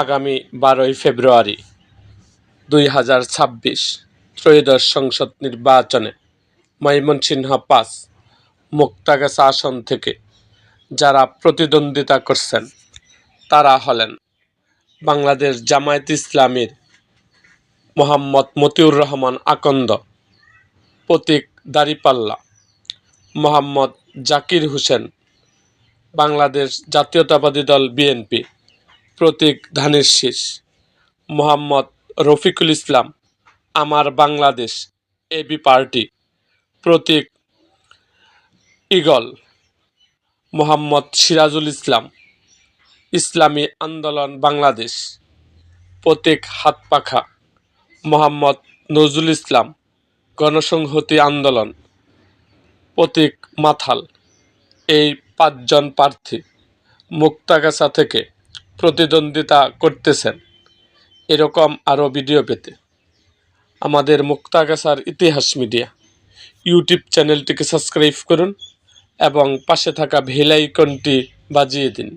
আগামী বারোই ফেব্রুয়ারি দুই হাজার ছাব্বিশ ত্রয়োদশ সংসদ নির্বাচনে ময়মনসিংহ পাঁচ, মুক্তাগাছা আসন থেকে যারা প্রতিদ্বন্দ্বিতা করছেন, তারা হলেন বাংলাদেশ জামায়াত ইসলামীর মোহাম্মদ মতিউর রহমান আকন্দ, প্রতীক দাঁড়িপাল্লা, মোহাম্মদ জাকির হোসেন, বাংলাদেশ জাতীয়তাবাদী দল বিএনপি প্রতীক ধানের শীষ। মোহাম্মদ রফিকুল ইসলাম, আমার বাংলাদেশ এবি পার্টি প্রতীক ইগল মোহাম্মদ সিরাজুল ইসলাম, ইসলামী আন্দোলন বাংলাদেশ, প্রতীক হাতপাখা মোহাম্মদ নজরুল ইসলাম, গণসংহতি আন্দোলন, প্রতীক মাথাল। এই পাঁচজন প্রার্থী মুক্তাগাছা থেকে প্রতিদ্বন্দ্বিতা করতেছেন। এরকম আরও ভিডিও পেতে আমাদের মুক্তাগাছার ইতিহাস মিডিয়া ইউটিউব চ্যানেলটিকে সাবস্ক্রাইব করুন এবং পাশে থাকা ভেলাইকনটি বাজিয়ে দিন।